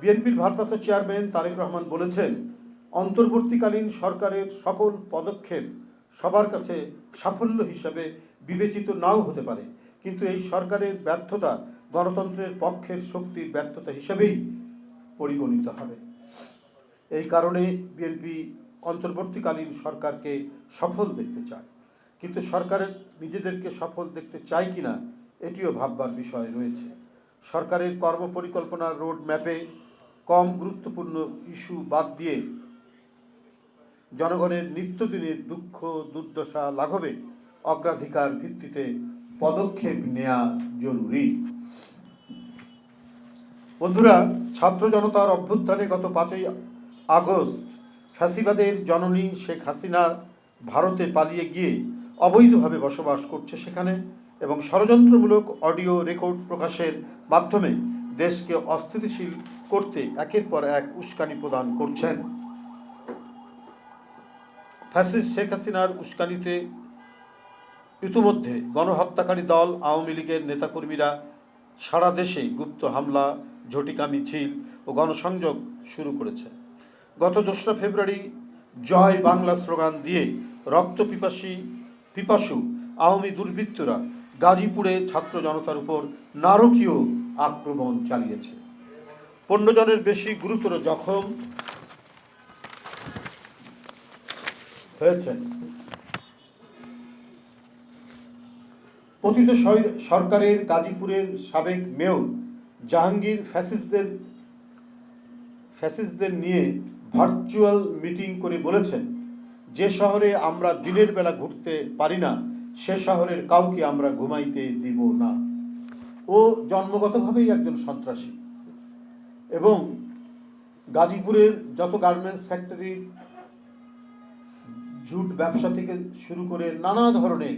বিএনপির ভারপ্রাপ্ত চেয়ারম্যান তারেক রহমান বলেছেন, অন্তর্বর্তীকালীন সরকারের সকল পদক্ষেপ সবার কাছে সাফল্য হিসাবে বিবেচিত নাও হতে পারে। কিন্তু এই সরকারের ব্যর্থতা গণতন্ত্রের পক্ষের শক্তির ব্যর্থতা হিসেবেই পরিগণিত হবে। এই কারণে বিএনপি অন্তর্বর্তীকালীন সরকারকে সফল দেখতে চায়। কিন্তু সরকারের নিজেদেরকে সফল দেখতে চায় কিনা, এটিও ভাববার বিষয় রয়েছে। সরকারের কর্মপরিকল্পনার রোড ম্যাপে কম গুরুত্বপূর্ণ ইস্যু বাদ দিয়ে জনগণের নিত্যদিনের দুঃখ, দুর্দশা লাঘবে অগ্রাধিকার ভিত্তিতে পদক্ষেপ নেওয়া জরুরি। বন্ধুরা, ছাত্র জনতার অভ্যুত্থানে গত পাঁচই আগস্ট ফ্যাসিবাদের জননী শেখ হাসিনা ভারতে পালিয়ে গিয়ে অবৈধভাবে বসবাস করছে সেখানে এবং ষড়যন্ত্রমূলক অডিও রেকর্ড প্রকাশের মাধ্যমে দেশকে অস্থিতিশীল করতে একের পর এক উস্কানি প্রদান করছেন। ফ্যাসিস্ট শেখ হাসিনার উস্কানিতে ইতিমধ্যে গণহত্যাকারী দল, আওয়ামী লীগের নেতাকর্মীরা সারা দেশে গুপ্ত হামলা, ঝটিকা মিছিল ও গণসংযোগ শুরু করেছে। গত দোসরা ফেব্রুয়ারি জয় বাংলা স্লোগান দিয়ে রক্ত পিপাসী পিপাসু আওয়ামী দুর্বৃত্তরা গাজীপুরে ছাত্র জনতার উপর নারকীয় আক্রমণ চালিয়েছে। পনেরো জনের বেশি গুরুতর জখম হয়েছে। পতিত সরকারের গাজীপুরের সাবেক মেয়র জাহাঙ্গীর ফ্যাসিস্টদের ফ্যাসিস্টদের নিয়ে ভার্চুয়াল মিটিং করে বলেছেন, যে শহরে আমরা দিনের বেলা ঘুরতে পারি না, সে শহরের কাউকে আমরা ঘুমাইতে দিব না। ও জন্মগতভাবেই একজন সন্ত্রাসী। এবং গাজীপুরের যত গার্মেন্টস ফ্যাক্টরি, জুট ব্যবসা থেকে শুরু করে নানা ধরনের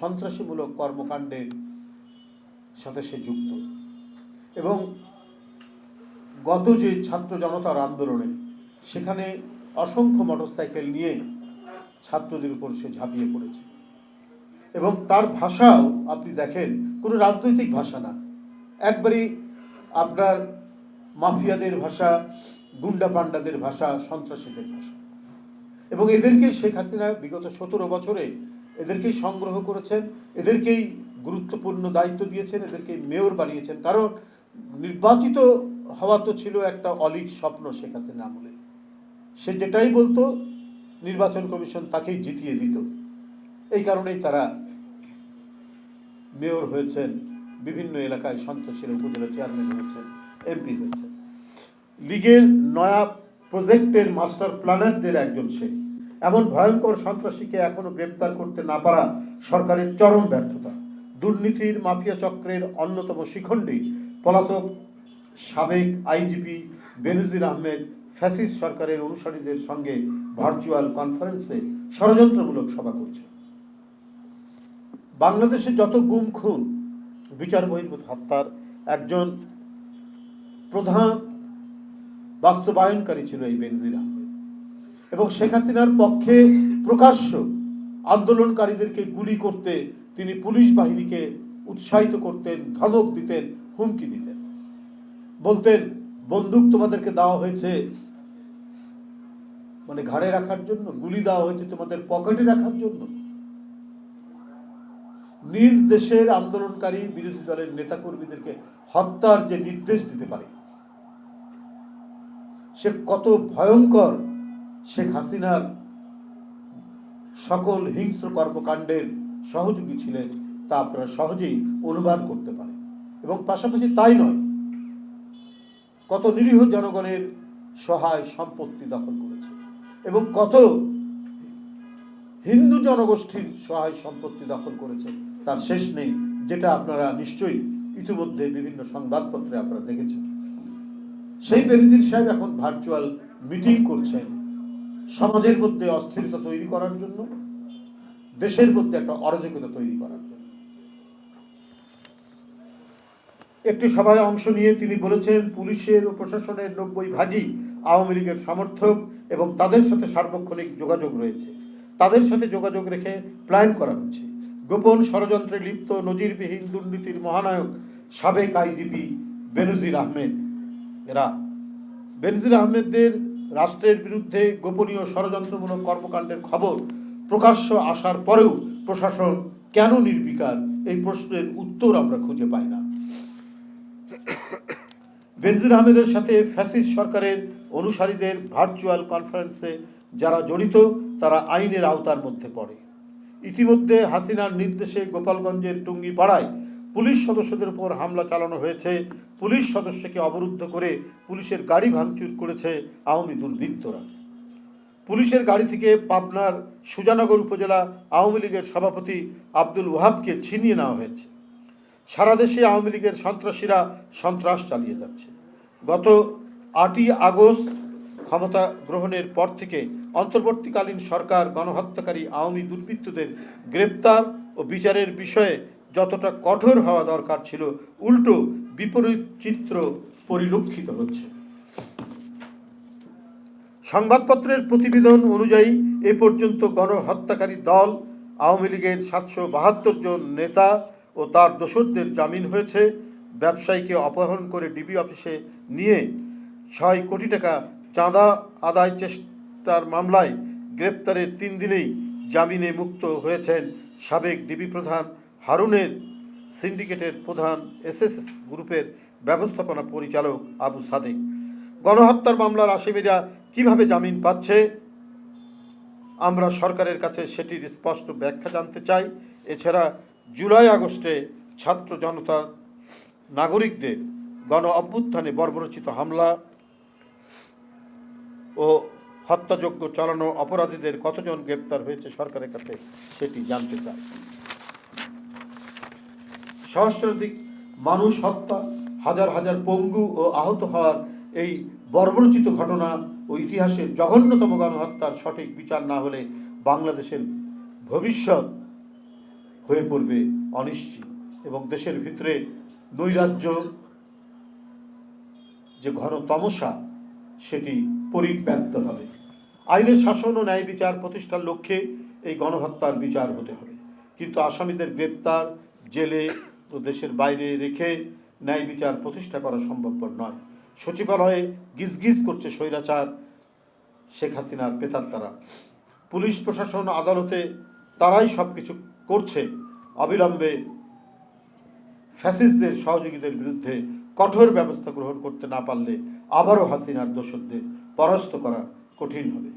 সন্ত্রাসীমূলক কর্মকাণ্ডের সাথে সে যুক্ত। এবং গত যে ছাত্র জনতার আন্দোলনে সেখানে অসংখ্য মোটরসাইকেল নিয়ে ছাত্রদের উপর সে ঝাঁপিয়ে পড়েছে। এবং তার ভাষাও আপনি দেখেন কোনো রাজনৈতিক ভাষা না। একবারই আপনার মাফিয়াদের ভাষা, গুন্ডা পান্ডাদের ভাষা, সন্ত্রাসীদের ভাষা। এবং এদেরকেই শেখ হাসিনা বিগত সতেরো বছরে এদেরকেই সংগ্রহ করেছেন, এদেরকেই গুরুত্বপূর্ণ দায়িত্ব দিয়েছেন, এদেরকেই মেয়র বানিয়েছেন। কারণ নির্বাচিত হওয়া তো ছিল একটা অলিক স্বপ্ন শেখ হাসিনা আমলে। সে যেটাই বলতো, নির্বাচন কমিশন তাকেই জিতিয়ে দিত। এই কারণেই তারা মেয়র হয়েছেন, বিভিন্ন এলাকায় সন্ত্রাসীর উপজেলা চেয়ারম্যান হয়েছেন, এমপি হয়েছেন। লীগের নয়া প্রজেক্টের মাস্টার প্ল্যানারদের একজন সে। এমন ভয়ঙ্কর সন্ত্রাসীকে এখনও গ্রেপ্তার করতে না পারা সরকারের চরম ব্যর্থতা। দুর্নীতির মাফিয়া চক্রের অন্যতম শিখণ্ডী পলাতক সাবেক আইজিপি বেনজির আহমেদ ফ্যাসিস সরকারের অনুসারীদের সঙ্গে ভার্চুয়াল কনফারেন্সে ষড়যন্ত্রমূলক সভা করছে বাংলাদেশে যত গুম, খুন, বিচার বহির্ভূত হত্যার একজন প্রধান বাস্তবায়নকারী ছিল এই বেনজির আহমেদ। এবং শেখ হাসিনার পক্ষে প্রকাশ্য আন্দোলনকারীদেরকে গুলি করতে তিনি পুলিশ বাহিনীকে উৎসাহিত করতেন, ধমক দিতেন, হুমকি দিতেন। বলতেন, বন্দুক তোমাদেরকে দেওয়া হয়েছে মানে ঘাড়ে রাখার জন্য, গুলি দেওয়া হয়েছে তোমাদের পকেটে রাখার জন্য। নিজ দেশের আন্দোলনকারী বিরোধী দলের নেতাকর্মীদেরকে হত্যার যে নির্দেশ দিতে পারে, সে কত ভয়ঙ্কর শেখ হাসিনার সকল হিংস্র কর্মকাণ্ডের সহযোগী ছিলেন তা আপনারা সহজেই অনুমান করতে পারেন। এবং পাশাপাশি তাই নয়, কত নিরীহ জনগণের সহায় সম্পত্তি দখল করেছে এবং কত হিন্দু জনগোষ্ঠীর সহায় সম্পত্তি দখল করেছে। তার শেষ নেই, যেটা আপনারা নিশ্চয়ই ইতিমধ্যে বিভিন্ন সংবাদপত্রে আপনারা দেখেছেন। সেই বেরিদির সাহেব এখন ভার্চুয়াল মিটিং করছেন সমাজের মধ্যে অস্থিরতা তৈরি করার জন্য, দেশের মধ্যে একটা অরাজকতা তৈরি করার জন্য। একটি সভায় অংশ নিয়ে তিনি বলেছেন, পুলিশের ও প্রশাসনের নব্বই ভাগই আওয়ামী লীগের সমর্থক এবং তাদের সাথে সার্বক্ষণিক যোগাযোগ রয়েছে। তাদের সাথে যোগাযোগ রেখে প্ল্যান করা হচ্ছে। গোপন ষড়যন্ত্রে লিপ্ত নজিরবিহীন দুর্নীতির মহানায়ক সাবেক আইজিপি বেনজির আহমেদ। এরা বেনজির আহমেদদের রাষ্ট্রের বিরুদ্ধে গোপনীয় ষড়যন্ত্রমূলক কর্মকাণ্ডের খবর প্রকাশ্য আসার পরেও প্রশাসন কেন নির্বিকার? এই প্রশ্নের উত্তর আমরা খুঁজে পাই না। বেনজির আহমেদের সাথে ফ্যাসিস সরকারের অনুসারীদের ভার্চুয়াল কনফারেন্সে যারা জড়িত, তারা আইনের আওতার মধ্যে পড়ে। ইতিমধ্যে হাসিনার নির্দেশে গোপালগঞ্জের টুঙ্গিপাড়ায় পুলিশ সদস্যদের উপর হামলা চালানো হয়েছে। পুলিশ সদস্যকে অবরুদ্ধ করে পুলিশের গাড়ি ভাঙচুর করেছে আওয়ামী দুর্বৃত্তরা। পুলিশের গাড়ি থেকে পাবনার সুজানগর উপজেলা আওয়ামী লীগের সভাপতি আব্দুল ওয়াহাবকে ছিনিয়ে নেওয়া হয়েছে। সারা দেশে আওয়ামী লীগের সন্ত্রাসীরা সন্ত্রাস চালিয়ে যাচ্ছে। গত আটই আগস্ট ক্ষমতা গ্রহণের পর থেকে অন্তর্বর্তীকালীন সরকার গণহত্যাকারী আওয়ামী দুর্বৃত্তদের গ্রেপ্তার ও বিচারের বিষয়ে যতটা কঠোর হওয়া দরকার ছিল, উল্টো বিপরীত চিত্র পরিলক্ষিত হচ্ছে। সংবাদপত্রের প্রতিবেদন অনুযায়ী এ পর্যন্ত গণহত্যাকারী দল আওয়ামী লীগের সাতশো বাহাত্তর জন নেতা ও তার দোসরদের জামিন হয়েছে। ব্যবসায়ীকে অপহরণ করে ডিবি অফিসে নিয়ে ছয় কোটি টাকা চাঁদা আদায় চেষ্টার মামলায় গ্রেপ্তারের তিন দিনেই জামিনে মুক্ত হয়েছেন সাবেক ডিবি প্রধান হারুনের সিন্ডিকেটের প্রধান এসএসএস গ্রুপের ব্যবস্থাপনা পরিচালক আবু সাদেক। গণহত্যার মামলার আসামিরা কীভাবে জামিন পাচ্ছে? আমরা সরকারের কাছে সেটির স্পষ্ট ব্যাখ্যা জানতে চাই। এছাড়া জুলাই আগস্টে ছাত্র জনতার নাগরিকদের গণ অভ্যুত্থানে বর্বরচিত হামলা ও হত্যাযজ্ঞ চালানো অপরাধীদের কতজন গ্রেপ্তার হয়েছে সরকারের কাছে সেটি জানতে চাই। সহস্রাধিক মানুষ হত্যা, হাজার হাজার পঙ্গু ও আহত হওয়ার এই বর্বরচিত ঘটনা ও ইতিহাসের জঘন্যতম গণহত্যার সঠিক বিচার না হলে বাংলাদেশের ভবিষ্যৎ হয়ে পড়বে অনিশ্চিত এবং দেশের ভিতরে নৈরাজ্য যে ঘন তমসা, সেটি পরিব্যাপ্ত হবে। আইনের শাসন ও ন্যায় বিচার প্রতিষ্ঠার লক্ষ্যে এই গণহত্যার বিচার হতে হবে। কিন্তু আসামিদের গ্রেপ্তার, জেলে ও দেশের বাইরে রেখে ন্যায় বিচার প্রতিষ্ঠা করা সম্ভবপর নয়। সচিবালয়ে গিজগিজ করছে স্বৈরাচার শেখ হাসিনার পেতাত্তারা পুলিশ, প্রশাসন, আদালতে তারাই সব কিছু করছে। অবিলম্বে ফ্যাসিস্টদের সহযোগীদের বিরুদ্ধে কঠোর ব্যবস্থা গ্রহণ করতে না পারলে আবারও হাসিনার দোষকদের পরাস্ত করা কঠিন হবে।